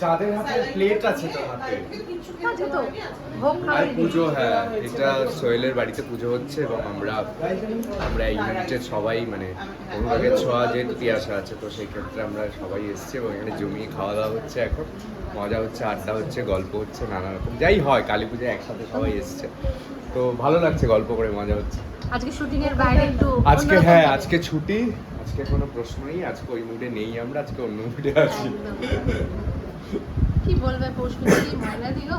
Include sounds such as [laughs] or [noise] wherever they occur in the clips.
চাঁদের হাতে প্লেট আছে তো হাতে। আর পুজো হ্যাঁ এটা সোহেলের বাড়িতে পুজো হচ্ছে এবং আমরা আমরা এই ইউনিটের সবাই মানে অনুরাগের ছোঁয়া যেহেতু তিয়াসা আছে তো সেই ক্ষেত্রে আমরা সবাই এসেছি এবং এখানে জমিয়ে খাওয়া দাওয়া হচ্ছে এখন। মজা হচ্ছে আড্ডা হচ্ছে গল্প হচ্ছে নানা রকম। যাই হয় কালী পুজোয় একসাথে সবাই এসছে। তো ভালো লাগছে গল্প করে মজা হচ্ছে। আজকে শুটিং এর বাইরে একটু আজকে হ্যাঁ আজকে ছুটি আজকে কোনো প্রশ্নই আজকে ওই মুডে নেই আমরা আজকে অন্য মুডে আছি। কি বলবে পৌষ্পিতা কি ময়লা দিল?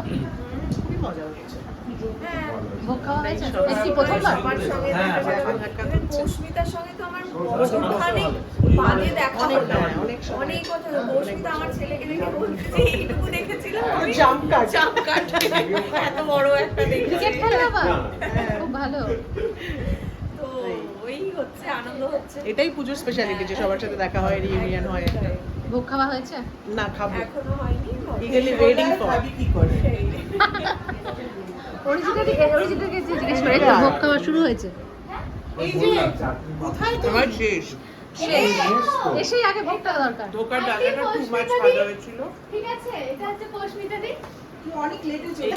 খুবই মজা হচ্ছে হয়েছে? এই আমার সঙ্গে হ্যাঁ, হ্যাঁ। হ্যাঁ। সঙ্গে তো আমার অনেক বাদে দেখা অনেক হ্যাঁ, অনেক কথা। আমার ছেলেকে দেখে বলছে এইটুকু দেখেছিলাম কাট। কাট এত বড় একটা দেখেছি খুব ভালো। ওই হচ্ছে আনন্দ হচ্ছে। এটাই পুজোর স্পেশালিটি যে সবার সাথে দেখা হয় রিউনিয়ন হয়। একটা ভোগ খাওয়া হয়েছে? না খাব। এখনও হয়নি ইগলি ওয়েটিং ফর সেই। অরিজিনালি অরিজিনালকে জিজ্ঞেস করে ভোগ খাওয়া শুরু হয়েছে? আমার শেষ। এসেই আগে ভোগটা দরকার। ধোকার টু মাছ ভাজা হয়েছিল। ঠিক আছে এটা হচ্ছে পশমিতা দি। অনেক লেটে চলে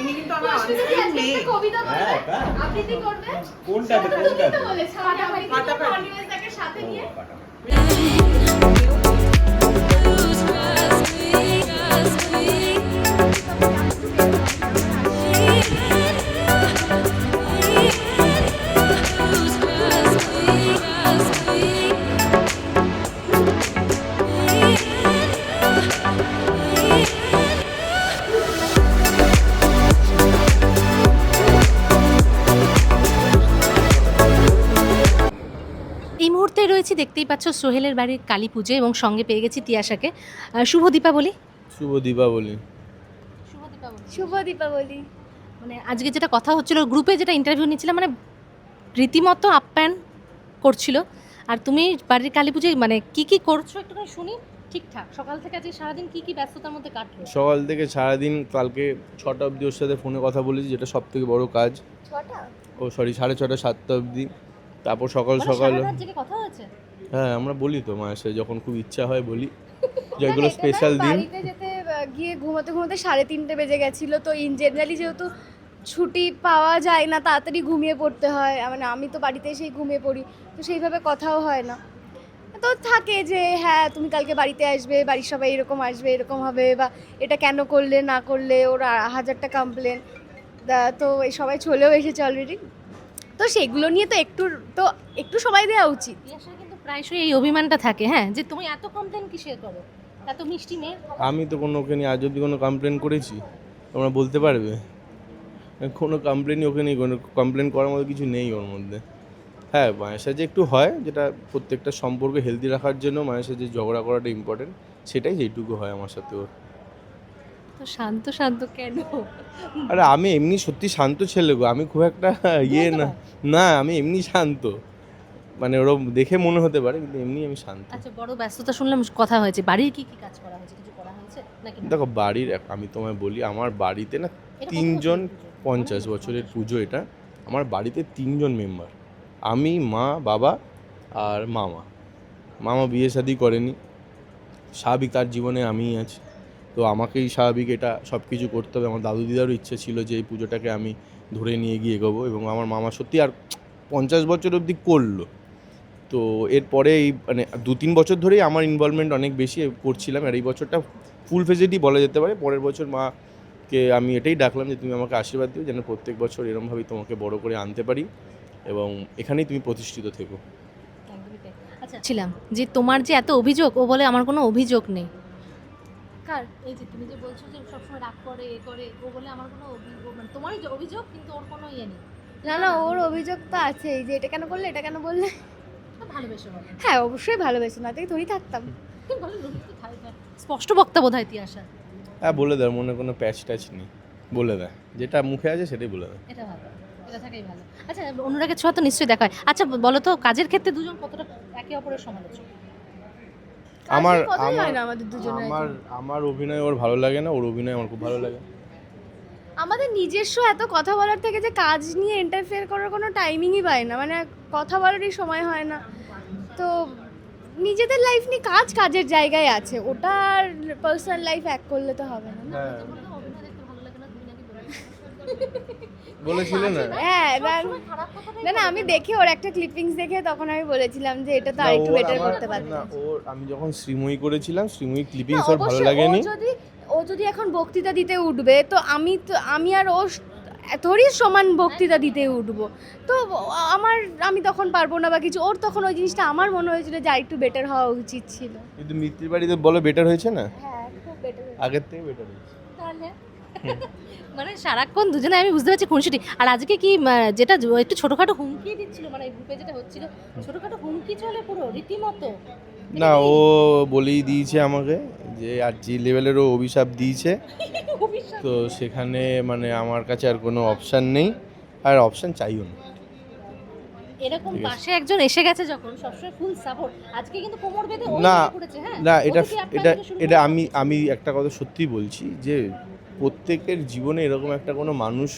ইনি কিন্তু আমার পশমিতা মেয়ে কবিতা বলবে আবৃত্তি করবে কোনটাতে তুমি তো বলেছ মানে আবৃত্তি সাথে নিয়ে। এই রয়েছি দেখতেই পাচ্ছ সোহেলের বাড়ির কালী পুজো এবং সঙ্গে পেয়ে গেছি তিয়াশাকে শুভ দীপাবলি। শুভ দীপাবলি। শুভ দীপাবলি। শুভ দীপাবলি। মানে আজকে যেটা কথা হচ্ছিল গ্রুপে যেটা ইন্টারভিউ নিচ্ছিলাম মানে রীতিমতো আপ্যায়ন করছিল। আর তুমি বাড়ির কালী পুজোয় মানে কি কি করছ একটুখানি শুনি ঠিকঠাক। সকাল থেকে আজকে সারাদিন কি কি ব্যস্ততার মধ্যে কাটলো? সকাল থেকে সারাদিন কালকে ছটা অবধি ওর সাথে ফোনে কথা বলেছি যেটা সব থেকে বড় কাজ। ছটা? ও সরি সাড়ে ছটা সাতটা অবধি। তারপর সকাল মানে সকাল হ্যাঁ আমরা বলি তো মায়ের সাথে যখন খুব ইচ্ছা হয় বলি। [laughs] যেগুলো স্পেশাল দিন। বাড়িতে যেতে গিয়ে ঘুমাতে ঘুমাতে সাড়ে তিনটে বেজে গেছিল তো ইন জেনারেলি যেহেতু ছুটি পাওয়া যায় না তাড়াতাড়ি ঘুমিয়ে পড়তে হয়। মানে আমি তো বাড়িতে এসেই ঘুমিয়ে পড়ি তো সেইভাবে কথাও হয় না। তো থাকে যে হ্যাঁ তুমি কালকে বাড়িতে আসবে বাড়ির সবাই এরকম আসবে এরকম হবে বা এটা কেন করলে না করলে ওর হাজারটা কমপ্লেন তো এই সবাই চলেও এসেছে অলরেডি তো সেগুলো নিয়ে তো একটু তো একটু সময় দেওয়া উচিত। কিন্তু প্রায়শই এই অভিমানটা থাকে হ্যাঁ? যে তুমি এত কমপ্লেন কিসের করো? এত মিষ্টি মেয়ে? আমি তো কোনো ওকে নিয়ে আজ অব্দি কোনো কমপ্লেন করেছি। তোমরা বলতে পারবে? কোনো কমপ্লেনই ওকে নেই কোনো কমপ্লেন করার মতো কিছু নেই ওর মধ্যে। হ্যাঁ মায়ের সাথে একটু হয় যেটা প্রত্যেকটা সম্পর্ক হেলদি রাখার জন্য মায়ের সাথে ঝগড়া করাটা ইম্পর্টেন্ট সেটাই যেটুকু হয় আমার সাথে ওর। শান্ত শান্ত কেন? আরে আমি এমনি সত্যি শান্ত ছেলে গো আমি খুব একটা ইয়ে না। না আমি এমনি শান্ত। মানে ওরম দেখে মনে হতে পারে কিন্তু এমনি আমি শান্ত। আচ্ছা বড় ব্যস্ততা শুনলাম কথা হয়েছে। বাড়ির কি কি কাজ করা হয়েছে? কিছু করা হয়েছে নাকি দেখো বাড়ির আমি তোমায় বলি আমার বাড়িতে না তিনজন পঞ্চাশ বছরের পুজো এটা। আমার বাড়িতে তিনজন মেম্বার। আমি মা বাবা আর মামা। মামা বিয়ে শাদি করেনি। স্বাভাবিক তার জীবনে আমিই আছি। তো আমাকেই স্বাভাবিক এটা সব কিছু করতে হবে। আমার দাদু দিদারও ইচ্ছে ছিল যে এই পুজোটাকে আমি ধরে নিয়ে গিয়ে এগোবো এবং আমার মামা সত্যি আর পঞ্চাশ বছর অবধি করল। তো এরপরে এই মানে দু তিন বছর ধরেই আমার ইনভলভমেন্ট অনেক বেশি করছিলাম আর এই বছরটা ফুল ফেজেডই বলা যেতে পারে। পরের বছর মাকে আমি এটাই ডাকলাম যে, তুমি আমাকে আশীর্বাদ দিও যেন প্রত্যেক বছর এরমভাবেই তোমাকে বড় করে আনতে পারি এবং এখানেই তুমি প্রতিষ্ঠিত থেকো। আচ্ছা ছিলাম যে তোমার যে এত অভিযোগ, ও বলে আমার কোনো অভিযোগ নেই। কার? এই যে তুমি যে বলছো যে সবসময় রাগ করে এ করে ও বলে আমার কোনো মানে তোমারই যে অভিযোগ কিন্তু ওর কোনো ইয়ে নেই। না না ওর অভিযোগ তো আছেই যে এটা কেন করলে এটা কেন বললে? ভালোবেসে বলে হ্যাঁ অবশ্যই ভালোবেসে না থেকে ধরেই থাকতাম। [laughs] স্পষ্ট বক্তা বোধ হয় তিয়াশা হ্যাঁ বলে দেয় মনে কোনো প্যাচ ট্যাচ নেই। বলে দেয় যেটা মুখে আছে সেটাই বলে দেয়। এটা ভালো এটা থাকাই ভালো। আচ্ছা অনুরাগের ছোঁয়া তো নিশ্চয়ই দেখা হয় আচ্ছা বলো তো কাজের ক্ষেত্রে দুজন কতটা একে অপরের সমালোচক? আমার আমার হয় না আমাদের দুজনের আমার আমার অভিনয় ওর ভালো লাগে না ওর অভিনয় আমার খুব ভালো লাগে। আমাদের নিজস্ব এত কথা বলার থেকে যে কাজ নিয়ে ইন্টারফেয়ার করার কোনো টাইমিংই পায় না মানে কথা বলারই সময় হয় না। তো নিজেদের লাইফ নিয়ে কাজ কাজের জায়গায় আছে ওটা আর পার্সোনাল লাইফ এক করলে তো হবে না। না? বলেছিলে না? হ্যাঁ না- না না আমি দেখে ওর একটা ক্লিপিংস দেখে তখন আমি বলেছিলাম যে এটা তো আরেকটু বেটার করতে না ওর আমি যখন শ্রীময়ী করেছিলাম শ্রীময়ী ক্লিপিংস ওর ভালো লাগেনি। যদি ও যদি এখন বক্তৃতা দিতে উঠবে তো আমি তো আমি আর ও থোড়ি সমান বক্তৃতা দিতে উঠবো। তো আমার আমি তখন পারব না বা কিছু। ওর তখন ওই জিনিসটা আমার মনে হয়েছিল যে একটু বেটার হওয়া উচিত ছিল। কিন্তু মিত্রির বাড়িতে বলো বেটার হয়েছে না? হ্যাঁ খুব বেটার আগের থেকে বেটার হয়েছে। তাহলে? মানে সারাক্ষণ দুজনে আমি বুঝতে পারছি খুনসুটি আর আজকে কি যেটা একটু ছোটখাটো হুমকি দিচ্ছিল মানে গ্রুপে যেটা হচ্ছিল ছোটখাটো হুমকি চলে পুরো রীতিমতো। না ও বলেই দিয়েছে আমাকে যে আর যে লেভেলেরও অভিশাপ দিয়েছে [laughs] তো সেখানে মানে আমার কাছে আর কোনো অপশান নেই আর অপশান চাইও না। এরকম পাশে একজন এসে গেছে যখন সবসময় ফুল সাপোর্ট আজকে কিন্তু কোমর বেঁধে না, হ্যাঁ? না এটা এটা এটা আমি আমি একটা কথা সত্যি বলছি যে প্রত্যেকের জীবনে এরকম একটা কোনো মানুষ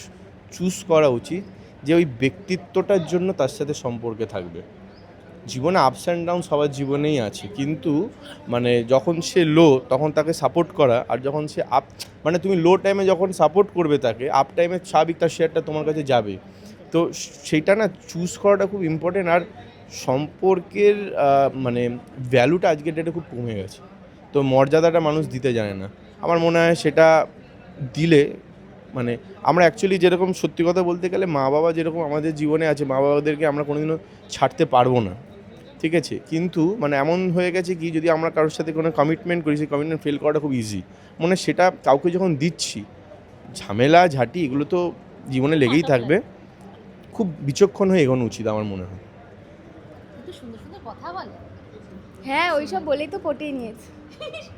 চুজ করা উচিত যে ওই ব্যক্তিত্বটার জন্য তার সাথে সম্পর্কে থাকবে। জীবনে আপস অ্যান্ড ডাউন সবার জীবনেই আছে, কিন্তু মানে যখন সে লো তখন তাকে সাপোর্ট করা আর যখন সে আপ মানে তুমি লো টাইমে যখন সাপোর্ট করবে তাকে আপ টাইমে স্বাভাবিক তার শেয়ারটা তোমার কাছে যাবে। তো সেইটা না চুজ করাটা খুব ইম্পর্টেন্ট আর সম্পর্কের মানে ভ্যালুটা আজকের ডেটে খুব কমে গেছে। তো মর্যাদাটা মানুষ দিতে জানে না। আমার মনে হয় সেটা দিলে মানে আমরা অ্যাকচুয়ালি যেরকম সত্যি কথা বলতে গেলে মা বাবা যেরকম আমাদের জীবনে আছে মা বাবাদেরকে আমরা কোনোদিনও ছাড়তে পারব না। ঠিক আছে? কিন্তু মানে এমন হয়ে গেছে কি যদি আমরা কারোর সাথে কোনো কমিটমেন্ট করি সেই কমিটমেন্ট ফেল করাটা খুব ইজি মানে সেটা কাউকে যখন দিচ্ছি ঝামেলা ঝাঁটি এগুলো তো জীবনে লেগেই থাকবে। খুব বিচক্ষণ হয়ে এগোনো উচিত আমার মনে হয়। কিন্তু সুন্দর সুন্দর হ্যাঁ ওইসব বলেই তো পটিয়ে নিয়েছে। [laughs]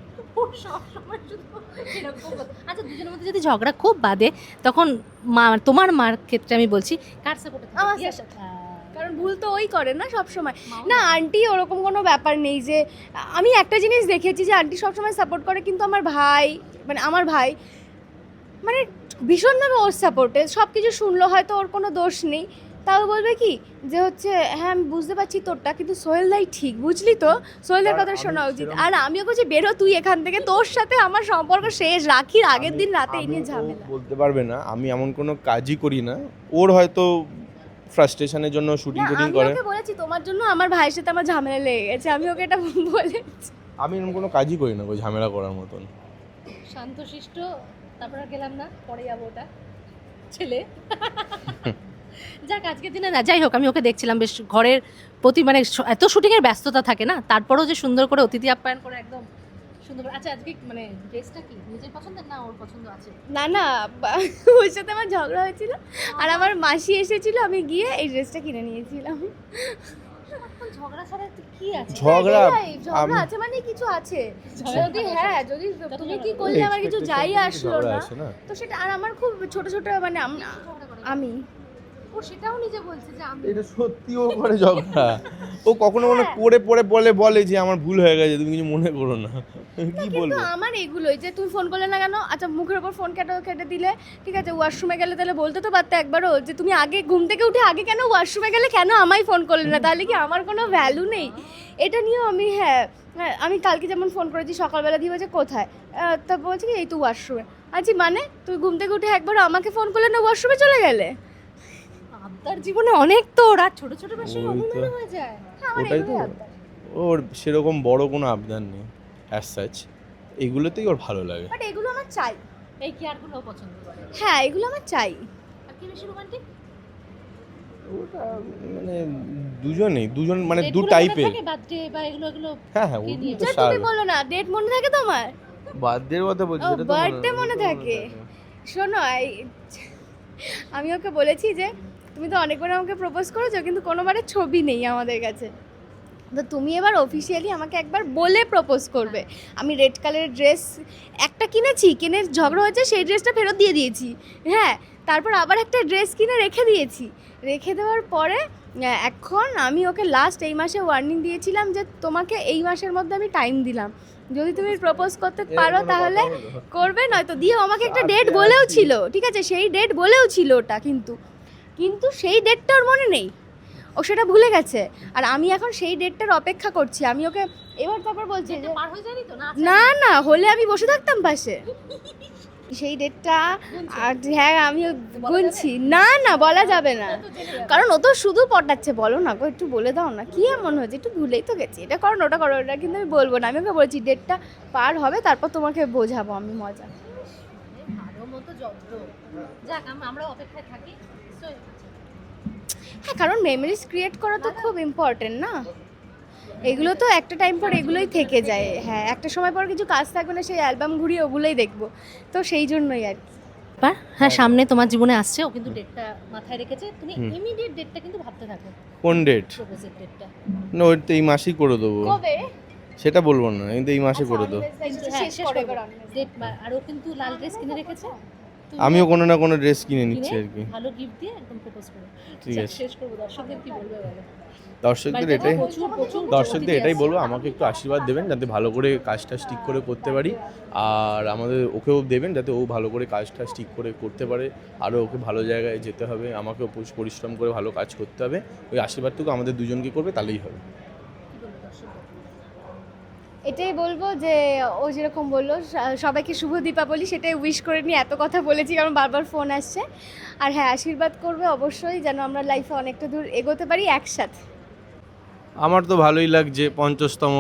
সবসময় শুধু এরকম আচ্ছা দুজনের মধ্যে যদি ঝগড়া খুব বাদে তখন মা তোমার মার ক্ষেত্রে আমি বলছি কার সাপোর্টে আমার কারণ ভুল তো ওই করে না সব সময় না আন্টি ওরকম কোনো ব্যাপার নেই যে আমি একটা জিনিস দেখেছি যে আন্টি সবসময় সাপোর্ট করে কিন্তু আমার ভাই মানে আমার ভাই মানে ভীষণভাবে ওর সাপোর্টে সব কিছু শুনলো হয়তো ওর কোনো দোষ নেই। তাও বলবে কি যে হচ্ছে হ্যাঁ আমি বুঝতে পারছি তোরটা কিন্তু সোহেল দাই ঠিক বুঝলি তো? সোহেলদের আর কথা শোনা উচিত। আর আমিও বলছি বেরো তুই এখান থেকে তোর সাথে আমার সম্পর্ক শেষ রাখির আগের দিন রাতে এই আমি- নিয়ে ঝামেলা। বলতে পারবে না আমি এমন কোনো কাজই করি না। ওর হয়তো ফ্রাস্ট্রেশনের জন্য শুটিং টুটিং আমি করে। ওকে বলেছি তোমার জন্য আমার ভাইয়ের সাথে আমার ঝামেলা লেগে গেছে। আমি ওকে এটা [laughs] বলেছি আমি এরকম কোনো কাজই করি না ওই ঝামেলা করার মতন। শান্তশিষ্ট তারপর গেলাম না পরে যাব ওটা। ছেলে। [laughs] যাক আজকের দিনে না যাই হোক আমি ওকে দেখছিলাম বেশ ঘরের প্রতি মানে এত শুটিংয়ের ব্যস্ততা থাকে না তারপরেও যে সুন্দর করে অতিথি আপ্যায়ন করে একদম সুন্দর করে আচ্ছা আজকে মানে ড্রেসটা কি? নিজের পছন্দের না ওর পছন্দ আছে? না না [laughs] ওর সাথে আমার ঝগড়া হয়েছিল আর আমার মাসি এসেছিল আমি গিয়ে এই ড্রেসটা কিনে নিয়েছিলাম। ঝগড়া ছাড়া কি আছে? ঝগড়া ঝগড়া আছে মানে কিছু আছে। যদি হ্যাঁ যদি তুমি কি করলে আমার কিছু যাই আসলো না তো সেটা আর আমার খুব ছোট ছোট মানে। আমি। ও সেটাও নিজে বলছে যে আমি এটা সত্যি ও করে ঝগড়া। [laughs] ও কখনো কখনো হ্যাঁ। করে পরে বলে বলে যে আমার ভুল হয়ে গেছে তুমি কিছু মনে করো না। কি বলব? আমার এগুলোই যে তুমি ফোন করলে না কেন? আচ্ছা মুখের ওপর ফোন কেটে কেটে দিলে ঠিক আছে ওয়াশরুমে গেলে তাহলে বলতে তো পারতে একবারও যে তুমি আগে ঘুম থেকে উঠে আগে কেন ওয়াশরুমে গেলে কেন আমায় ফোন করলে না? তাহলে কি আমার কোনো ভ্যালু নেই? এটা নিয়েও আমি হ্যাঁ হ্যাঁ, আমি কালকে যেমন ফোন করেছি সকালবেলা দিয়ে বলছে কোথায়? তা বলছে কি এই তো ওয়াশরুমে আচ্ছা মানে? তুমি ঘুম থেকে উঠে একবার আমাকে ফোন করলে না ওয়াশরুমে চলে গেলে? আবদার জীবনে অনেক তো ওরা ছোট ছোট ওই অভিমান হয়ে যায়। হ্যাঁ, আমার ওটাই তো। ওর সেরকম বড় কোনো আবদার নেই অ্যাজ সাচ এগুলোতেই ওর ভালো লাগে। বাট এগুলো আমার চাই। এই কেয়ারগুলো পছন্দ করে? হ্যাঁ এগুলো আমার চাই। আর কি বেশি রোমান্টিক? ওটা মানে দুজনেই দুজন মানে দু টাইপের বার্থডে বা এগুলো এগুলো হ্যাঁ হ্যাঁ ওগুলো তো তুমি বলো না ডেট মনে থাকে তোমার? বার্থডের কথা বলছি তো birthday মনে থাকে। শোনো আমি ওকে বলেছি যে তুমি তো অনেকবার আমাকে প্রপোজ করেছ কিন্তু কোনোবারের ছবি নেই আমাদের কাছে। তো তুমি এবার অফিসিয়ালি আমাকে একবার বলে প্রপোজ করবে। আমি রেড কালারের ড্রেস একটা কিনেছি কিনে ঝগড়া হয়েছে সেই ড্রেসটা ফেরত দিয়ে দিয়েছি। হ্যাঁ তারপর আবার একটা ড্রেস কিনে রেখে দিয়েছি। রেখে দেওয়ার পরে এখন আমি ওকে লাস্ট এই মাসে ওয়ার্নিং দিয়েছিলাম যে তোমাকে এই মাসের মধ্যে আমি টাইম দিলাম। যদি তুমি প্রপোজ করতে পারো তাহলে করবে নয়তো দিয়ে আমাকে একটা ডেট বলেও ছিল। ঠিক আছে সেই ডেট বলেও ছিল ওটা কিন্তু। কিন্তু সেই ডেটটা ওর মনে নেই। ও সেটা ভুলে গেছে। আর আমি এখন সেই ডেটটার অপেক্ষা করছি। আমি ওকে এবার তারপর বলছি যে তো? না না হলে আমি বসে থাকতাম পাশে। সেই ডেটটা আর হ্যাঁ আমি গুনছি। না না বলা যাবে না। কারণ ও তো শুধু পটাচ্ছে। বলো না গো একটু বলে দাও না। কি এমন হয়েছে? একটু ভুলেই তো গেছি। এটা করো ওটা করো ওটা কিন্তু আমি বলব না। আমি ওকে বলছি ডেটটা পার হবে তারপর তোমাকে বোঝাবো আমি মজা। মতো যত্ন। যাক আমরা অপেক্ষায় থাকি। হ্যাঁ কারণ মেমোরিজ ক্রিয়েট করা তো খুব ইম্পর্টেন্ট না? এগুলো তো একটা টাইম পর এগুলোই থেকে যায়। হ্যাঁ একটা সময় পর কিছু কাজ থাকবে না সেই অ্যালবাম ঘুরিয়ে ওগুলোই দেখব। তো সেই জন্যই আর কি। এবার হ্যাঁ সামনে তোমার জীবনে আসছে ও কিন্তু ডেটটা মাথায় রেখেছে। তুমি ইমিডিয়েট ডেটটা কিন্তু ভাবতে থাকো। কোন ডেট ডেটটা না এই মাসেই করে দেবো। কবে? সেটা বলব না কিন্তু এই মাসে করে দেবো। হ্যাঁ, ডেট আর ও কিন্তু লাল ড্রেস কিনে রেখেছে। আমিও কোনো না কোনো ড্রেস কিনে নিচ্ছি আর কি। ভালো গিফট দিয়ে একদম প্রপোজ করো। ঠিক আছে। শেষ করব। দর্শকদের কি বলবে বলো? দর্শকদের এটাই দর্শকদের এটাই বলব আমাকে একটু আশীর্বাদ দেবেন যাতে ভালো করে কাজটা স্টিক করে করতে পারি। আর আমাদের ওকেও দেবেন যাতে ও ভালো করে কাজটা স্টিক করে করতে পারে। আরও ওকে ভালো জায়গায় যেতে হবে আমাকেও পরিশ্রম করে ভালো কাজ করতে হবে। ওই আশীর্বাদটুকু আমাদের দুজনকে করবে তাহলেই হবে? এটাই বলব যে ও যেরকম বলল সবাইকে শুভ দীপাবলি সেটাই উইশ করে নিয়ে এত কথা বলেছি কারণ বারবার ফোন আসছে। আর হ্যাঁ আশীর্বাদ করবে অবশ্যই যেন আমরা লাইফে অনেকটা দূর এগোতে পারি একসাথে। আমার তো ভালোই লাগছে পঞ্চাশতম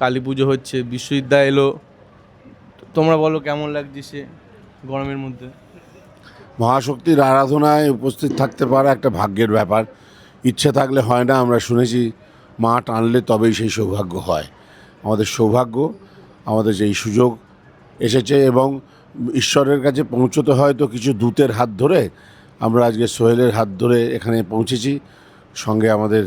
কালী পুজো হচ্ছে বিশ্ববিদ্যা এলো। তোমরা বলো কেমন লাগছে সে গরমের মধ্যে? মহাশক্তির আরাধনায় উপস্থিত থাকতে পারা একটা ভাগ্যের ব্যাপার। ইচ্ছে থাকলে হয় না আমরা শুনেছি মা টানলে তবেই সেই সৌভাগ্য হয়। আমাদের সৌভাগ্য, আমাদের যেই সুযোগ এসেছে এবং ঈশ্বরের কাছে পৌঁছতে হয়তো কিছু দূতের হাত ধরে আমরা আজকে সোহেলের হাত ধরে এখানে পৌঁছেছি। সঙ্গে আমাদের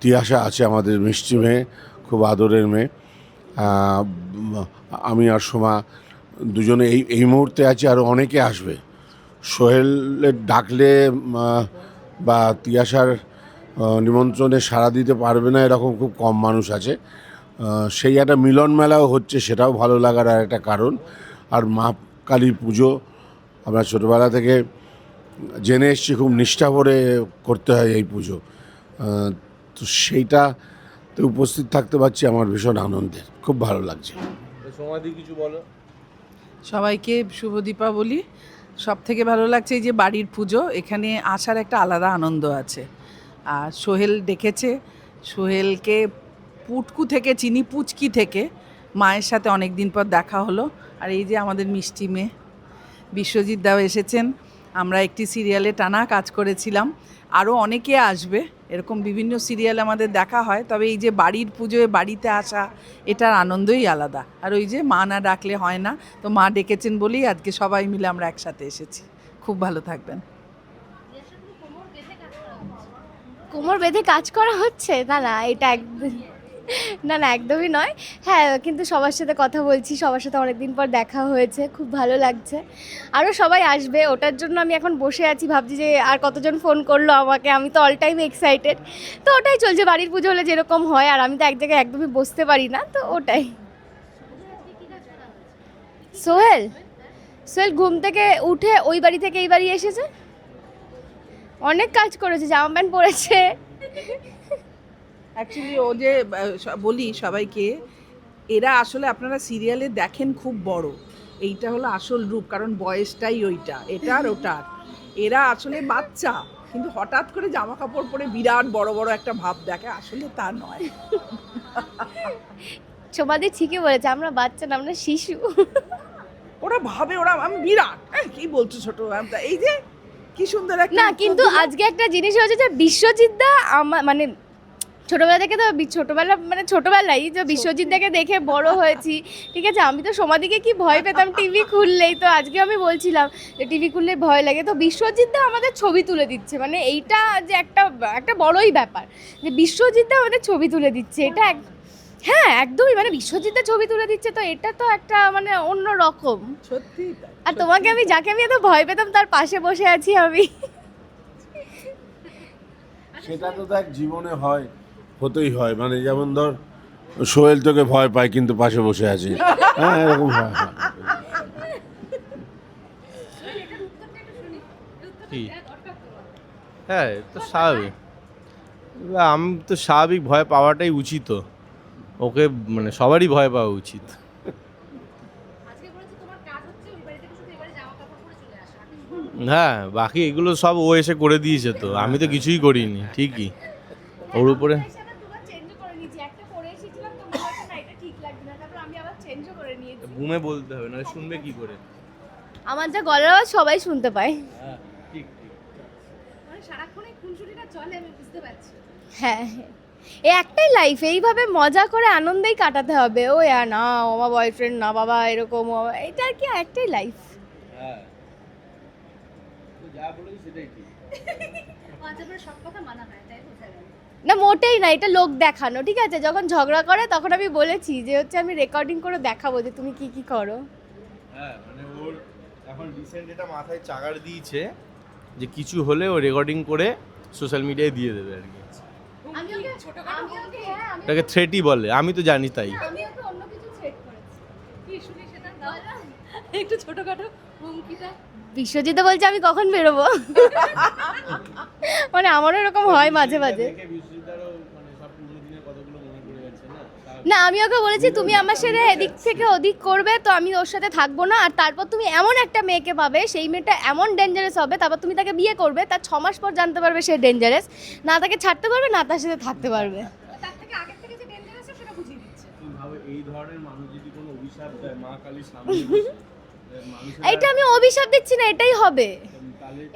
তিয়াসা আছে, আমাদের মিষ্টি মেয়ে, খুব আদরের মেয়ে। আমি আর সোমা দুজনে এই এই মুহূর্তে আছি আরও অনেকে আসবে। সোহেলের ডাকলে বা তিয়াসার নিমন্ত্রণে সাড়া দিতে পারবে না, এরকম খুব কম মানুষ আছে। সেই একটা মিলন মেলাও হচ্ছে সেটাও ভালো লাগার আর একটা কারণ। আর মা কালী পুজো আমরা ছোটোবেলা থেকে জেনে এসেছি খুব নিষ্ঠা করে করতে হয় এই পুজো। তো সেইটাতে উপস্থিত থাকতে পারছি আমার ভীষণ আনন্দের খুব ভালো লাগছে। কিছু বলো। সবাইকে শুভ দীপাবলি। সব থেকে ভালো লাগছে এই যে বাড়ির পুজো এখানে আসার একটা আলাদা আনন্দ আছে। আর সোহেল ডেকেছে সোহেলকে পুটকু থেকে, চিনি পুচকি থেকে মায়ের সাথে অনেক দিন পর দেখা হলো। আর এই যে আমাদের মিষ্টি মেয়ে, বিশ্বজিৎ দাও এসেছেন। আমরা একটি সিরিয়ালে টানা কাজ করেছিলাম। আরও অনেকে আসবে। এরকম বিভিন্ন সিরিয়াল আমাদের দেখা হয়। তবে এই যে বাড়ির পুজোয় বাড়িতে আসা, এটার আনন্দই আলাদা। আর ওই যে মা না ডাকলে হয় না। তো মা ডেকেছেন বলেই আজকে সবাই মিলে আমরা একসাথে এসেছি। খুব ভালো থাকবেন। কোমর বেঁধে কাজ করা হচ্ছে? না না, এটা একদম না না, একদমই নয়। হ্যাঁ কিন্তু সবার সাথে কথা বলছি, সবার সাথে অনেকদিন পর দেখা হয়েছে, খুব ভালো লাগছে। আরও সবাই আসবে, ওটার জন্য আমি এখন বসে আছি, ভাবছি যে আর কতজন ফোন করল আমাকে, আমি তো অল টাইম এক্সাইটেড তো ওটাই চলছে, বাড়ির পুজো হলে যেরকম হয়, আর আমি তো এক জায়গায় একদমই বসতে পারি না, তো ওটাই। সোহেল সোহেল, ঘুম থেকে উঠে ওই বাড়ি থেকে এই বাড়ি এসেছে? অনেক কাজ করেছে, জামা প্যান্ট পরেছে। অ্যাকচুয়ালি ও যে বলি সবাইকে এরা আসলে আপনারা সিরিয়ালে দেখেন খুব বড়। এইটা হলো আসল রূপ কারণ বয়সটাই ওইটা এটার ওটার। এরা আসলে বাচ্চা কিন্তু হঠাৎ করে জামা কাপড় পরে বিরাট বড় বড় একটা ভাব দেখে আসলে তা নয়। সোমাদি ঠিকই বলেছে আমরা বাচ্চা না আমরা শিশু। ওরা ভাবে ওরা আমি বিরাট। হ্যাঁ, কি বলছো ছোট এই যে কি সুন্দর একটা না কিন্তু আজকে একটা জিনিস হয়েছে যে বিশ্বজিৎ দা মানে ছোটবেলা থেকে তো ছোটবেলা মানে ছোটবেলায় যে বিশ্বজিৎ দাকে দেখে বড় হয়েছি ঠিক আছে? আমি তো সমাধিকে কি ভয় [laughs] পেতাম? টিভি খুললেই তো আজকে আমি বলছিলাম যে টিভি খুললে ভয় লাগে। তো বিশ্বজিৎ দা আমাদের ছবি তুলে দিচ্ছে। মানে এইটা যে একটা একটা বড়ই ব্যাপার যে বিশ্বজিৎ দা আমাদের ছবি তুলে দিচ্ছে। এটা এক হ্যাঁ একদমই। মানে বিশ্বজিৎ দা ছবি তুলে দিচ্ছে তো এটা তো একটা মানে অন্য রকম। সত্যি আর তোমাকে আমি যাকে আমি এত ভয় পেতাম তার পাশে বসে আছি আমি। সেটা তো দেখ জীবনে হয়। হতেই হয়। মানে যেমন ধর সোহেল তোকে ভয় পায় কিন্তু পাশে বসে আছে। হ্যাঁ এরকম হয়। হয়। কি? হ্যাঁ তো স্বাভাবিক। আমি তো স্বাভাবিক ভয় পাওয়াটাই উচিত। ওকে মানে সবারই ভয় পাওয়া উচিত। আজকে বলেছি তোমার কাজ হচ্ছে ওই বাড়ি থেকে শুধু এবারে জামা কাপড় পরে চলে আসা। হ্যাঁ বাকি এগুলো সব ও এসে করে দিয়েছে তো। আমি তো কিছুই করিনি ঠিকই। ওর উপরে আমি এসে আবার দুবার চেঞ্জও করে নিয়েছি একটা পরে এসেছিলাম তো মনে হচ্ছে না এটা ঠিক লাগবে না তারপর আমি আবার চেঞ্জও করে নিয়েছি ঘুমে বলতে হবে না শুনবে কি করে? আমার যা গলার আওয়াজ সবাই শুনতে পায়। হ্যাঁ ঠিক ঠিক। মানে সারাক্ষণ এই খুনসুটিটা চলে আমি বুঝতে পারছি। হ্যাঁ এ একটাই লাইফ এইভাবে মজা করে আনন্দেই কাটাতে হবে। ও আর না ও আমার বয়ফ্রেন্ড না বাবা এরকম এটা আর কি একটাই লাইফ হ্যাঁ। যা বলেছি সেটাই ঠিক। আচ্ছা সব কথা মানা হয়। না মোটেই না এটা লোক দেখানো ঠিক আছে? যখন ঝগড়া করে তখন আমি বলেছি যে হচ্ছে আমি রেকর্ডিং করে দেখাবো যে তুমি কি কি করো। হ্যাঁ মানে ওর এখন রিসেন্ট এটা মাথায় চাগার দিয়েছে যে কিছু হলে ও রেকর্ডিং করে সোশ্যাল মিডিয়ায় দিয়ে দেবে আর কি। আমি ওকে আমি ওকে হ্যাঁ থ্রেটই বলে আমি তো জানি তাই। আমি ওকে অন্য কিছু থ্রেট করেছি। কি শুনি সেটা? দাও। একটু ছোটখাটো হুমকিটা। বিশ্বজিৎ বলছে আমি কখন বেরোবো? মানে আমারও এরকম হয় মাঝে মাঝে। না? আমি ওকে বলেছি তুমি আমার সাথে এদিক থেকে ওদিক করবে তো আমি ওর সাথে থাকব না আর তারপর তুমি এমন একটা মেয়েকে পাবে সেই মেয়েটা এমন ডেঞ্জারাস হবে তারপর তুমি তাকে বিয়ে করবে তার ছ মাস পর জানতে পারবে সে ডেঞ্জারাস না তাকে ছাড়তে পারবে না তার সাথে থাকতে পারবে। তার থেকে আগের থেকে যে ডেঞ্জারাস সেটা বুঝিয়ে দিচ্ছে। ভাবে এই ধরনের মানুষ যদি কোনো অভিশাপ দেয় মা কালীর সামনে এইটা আমি অভিশাপ দিচ্ছি না এটাই হবে।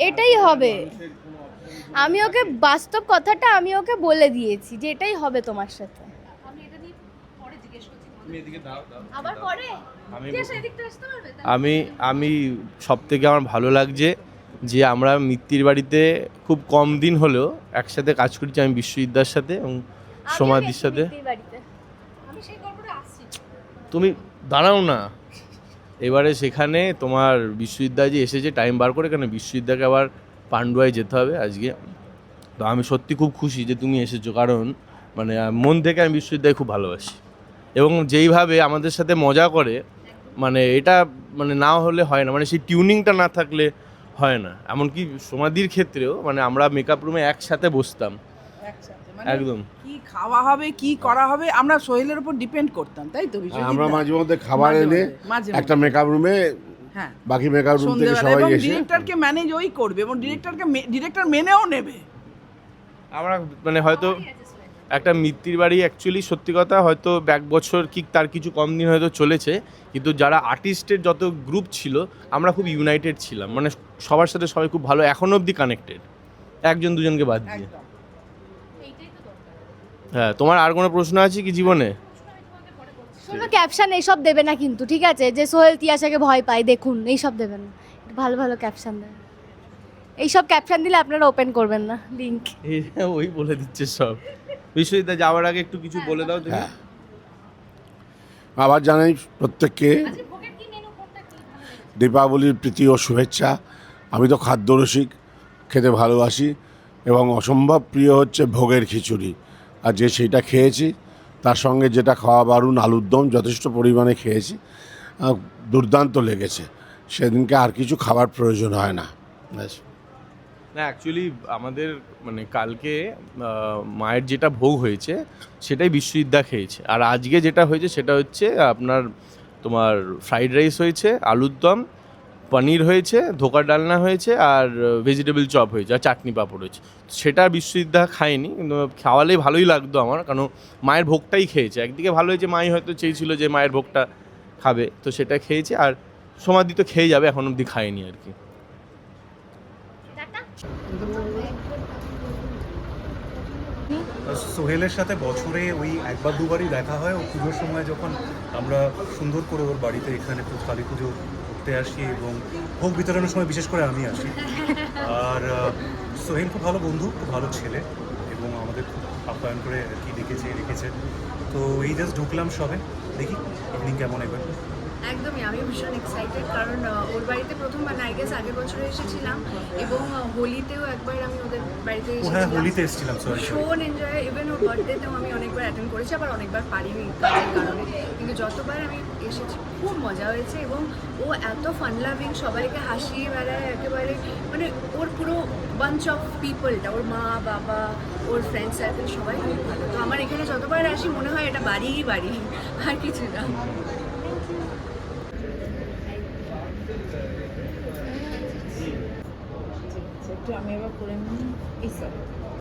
এটাই হবে। আমি ওকে বাস্তব কথাটা আমি ওকে বলে দিয়েছি যে এটাই হবে তোমার সাথে। আমি এটা নিয়ে পরে জিজ্ঞেস করছি তুমি এদিকে দাও দাও আবার পরে? আমি সব থেকে আমার ভালো লাগছে যে আমরা মিত্তির বাড়িতে খুব কম দিন হলেও একসাথে কাজ করছি আমি বিশ্ববিদ্যার সাথে এবং সমাধির সাথে। বাড়িতে। আমি সেই গল্পটা আসছি। তুমি দাঁড়াও না। এবারে সেখানে তোমার বিশ্ববিদ্যালয় যে এসেছে টাইম বার করে, কেন বিশ্ববিদ্যাকে আবার পান্ডুয়ায় যেতে হবে আজকে? তো আমি সত্যি খুব খুশি যে তুমি এসেছ, কারণ মানে মন থেকে আমি বিশ্ববিদ্যালয় খুব ভালোবাসি। এবং যেইভাবে আমাদের সাথে মজা করে মানে এটা মানে না হলে হয় না মানে সেই টিউনিংটা না থাকলে হয় না। এমনকি সমাধির ক্ষেত্রেও মানে আমরা মেকআপ রুমে একসাথে বসতাম। একদম। কি খাওয়া হবে কি করা হবে আমরা সোহেলের উপর ডিপেন্ড করতাম তাই তো? বিশ্বজিৎ আমরা মাঝে মধ্যে খাবার এনে একটা মেকআপ রুমে হ্যাঁ। বাকি মেকআপ রুম থেকে সবাই এসে ডিরেক্টরকে ম্যানেজ ওই করবে এবং ডিরেক্টরকে ডিরেক্টর মেনেও নেবে। আমরা মানে হয়তো একটা মিত্তির বাড়ি অ্যাকচুয়ালি সত্যি কথা হয়তো এক বছর কি তার কিছু কম দিন হয়তো চলেছে কিন্তু যারা আর্টিস্টের যত গ্রুপ ছিল আমরা খুব ইউনাইটেড ছিলাম। মানে সবার সাথে সবাই খুব ভালো এখনও অবধি কানেক্টেড একজন দুজনকে বাদ দিয়ে একদম এইটাই তো দরকার হ্যাঁ তোমার আর কোনো প্রশ্ন আছে কি জীবনে? শোনো ক্যাপশন এইসব দেবে না কিন্তু ঠিক আছে? যে সোহেল তিয়াশাকে ভয় পায় দেখুন এইসব দেবেন না। একটু ভালো ভালো ক্যাপশন দেবেন এইসব ক্যাপশন দিলে আপনারা ওপেন করবেন না লিংক ওই বলে দিচ্ছে সব। বিশ্বজিৎ যাওয়ার আগে একটু কিছু বলে দাও তুমি। হ্যাঁ। আবার জানাই প্রত্যেককে লেগেছে? দীপাবলির প্রীতি ও শুভেচ্ছা। আমি তো খাদ্যরসিক খেতে ভালোবাসি এবং অসম্ভব প্রিয় হচ্ছে ভোগের খিচুড়ি। আর যে সেইটা খেয়েছি, তার সঙ্গে যেটা খাওয়া বারুন আলুর দম যথেষ্ট পরিমাণে খেয়েছি দুর্দান্ত লেগেছে। সেদিনকে আর কিছু খাবার প্রয়োজন হয় না। ব্যাস। অ্যাকচুয়ালি আমাদের মানে কালকে মায়ের যেটা ভোগ হয়েছে, সেটাই বিশ্ববিদ্যা খেয়েছে। আর আজকে যেটা হয়েছে, সেটা হচ্ছে আপনার, তোমার ফ্রাইড রাইস হয়েছে, আলুর দম পনির হয়েছে, ধোকার ডালনা হয়েছে আর ভেজিটেবল চপ হয়েছে আর চাটনি পাঁপড় হয়েছে। সেটা বিশ্ববিদ্যা খায়নি, কিন্তু খাওয়ালেই ভালোই লাগতো আমার, কারণ মায়ের ভোগটাই খেয়েছে। একদিকে ভালো হয়েছে, মাই হয়তো চেয়েছিল যে মায়ের ভোগটা খাবে, তো সেটা খেয়েছে আর সমাধি তো খেয়ে যাবে, এখন অবধি খায়নি আর কি। সোহেলের সাথে বছরে ওই একবার দুবারই দেখা হয়, ও পুজোর সময় যখন আমরা সুন্দর করে ওর বাড়িতে এখানে কালী পুজো করতে আসি এবং ভোগ বিতরণের সময় বিশেষ করে আমি আসি। আর সোহেল খুব ভালো বন্ধু, খুব ভালো ছেলে এবং আমাদের খুব আপ্যায়ন করে কি ডেকেছে, রেখেছে। তো এই জাস্ট ঢুকলাম সবে, দেখি ইভিনিং কেমন এবার একদমই আমি ভীষণ এক্সাইটেড কারণ ওর বাড়িতে প্রথমবার না গেস আগের বছরে এসেছিলাম এবং হোলিতেও একবার আমি ওদের বাড়িতে হ্যাঁ এসেছিলাম। হোলিতে এসেছিলাম সরি ভীষণ এনজয় ইভেন ওর বার্থডেতেও আমি অনেকবার অ্যাটেন্ড করেছি আবার অনেকবার পারিনি কাজের কারণে। কিন্তু যতবার আমি এসেছি খুব মজা হয়েছে এবং ও এত ফান লাভিং সবাইকে হাসিয়ে বেড়ায় একেবারে মানে ওর পুরো বাঞ্চ অফ পিপলটা ওর মা বাবা ওর ফ্রেন্ড সার্কেল সবাই খুব ভালো। তো আমার এখানে যতবার আসি মনে হয় এটা বাড়িই বাড়ি আর কিছু না। আমি এবার করে নিই। এই স্যার